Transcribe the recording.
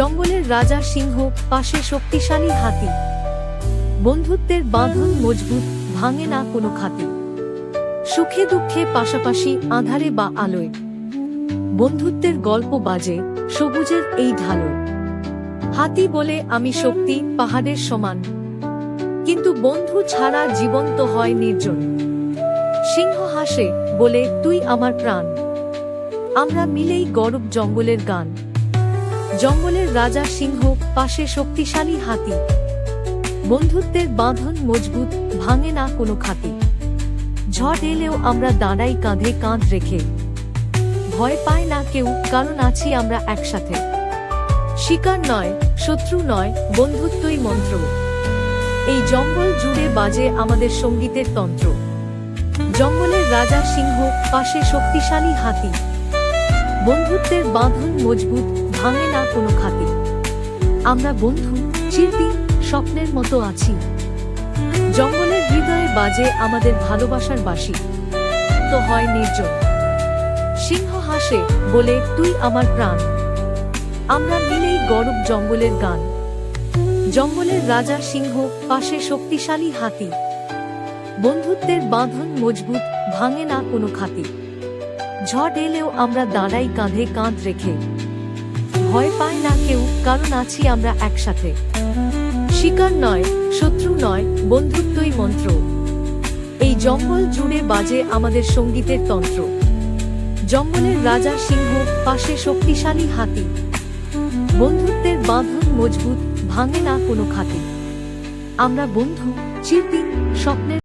জঙ্গলের রাজা সিংহ, পাশে শক্তিশালী হাতি। বন্ধুত্বের বাঁধন মজবুত, ভাঙে না কোনো খাতি। সুখে দুঃখে পাশাপাশি আধারে বা আলোয়। বন্ধুত্বের গল্প বাজে, সবুজের এই ঢালো। হাতি বলে, আমি শক্তি, পাহাড়ের সমান। কিন্তু বন্ধু ছাড়া জীবন তো হয় নির্জন। সিংহ হাসে, বলে, তুই আমার প্রাণ। আমরা মিলেই গরব জঙ্গলের গান। জঙ্গলের রাজা সিংহ, পাশে শক্তিশালী হাতি। বন্ধুত্বের বাঁধন মজবুত, ভাঙে না কোনো খাতি। ঝড় এলেও আমরা দাঁড়াই কাঁধে কাঁধ রেখে। ভয় পায় না কেউ, কারণ আছি আমরা একসাথে। শিকার নয়, শত্রু নয়, বন্ধুত্বই মন্ত্র। এই জঙ্গল জুড়ে বাজে আমাদের সঙ্গীতের তন্ত্র। জঙ্গলের রাজা সিংহ, পাশে শক্তিশালী হাতি। বন্ধুত্বের বাঁধন মজবুত ভাঙে না কোনো খাতি। আমরা বন্ধু, চিরদিন স্বপ্নের মতো আছি। জঙ্গলের হৃদয়ে বাজে আমাদের ভালোবাসার বাসি তো হয় নির্জন। সিংহ হাসে বলে, তুই আমার প্রাণ। আমরা মিলেই গরব জঙ্গলের গান। জঙ্গলের রাজা সিংহ পাশে শক্তিশালী হাতি। বন্ধুত্বের বাঁধন মজবুত, ভাঙে না কোনো খাতি। ঝড় এলেও আমরা দাঁড়াই কাঁধে কাঁধ রেখে। ভয় পায় না কেউ, কারণ আছি আমরা একসাথে। শিকার নয়, শত্রু নয়, বন্ধুত্বই মন্ত্র। এই জঙ্গল জুড়ে বাজে আমাদের সঙ্গীতের তন্ত্র। জঙ্গলের রাজা সিংহ, পাশে শক্তিশালী হাতি। বন্ধুত্বের বাঁধন মজবুত, ভাঙে না কোনো খাতি। আমরা বন্ধু, চিরদিন স্বপ্নের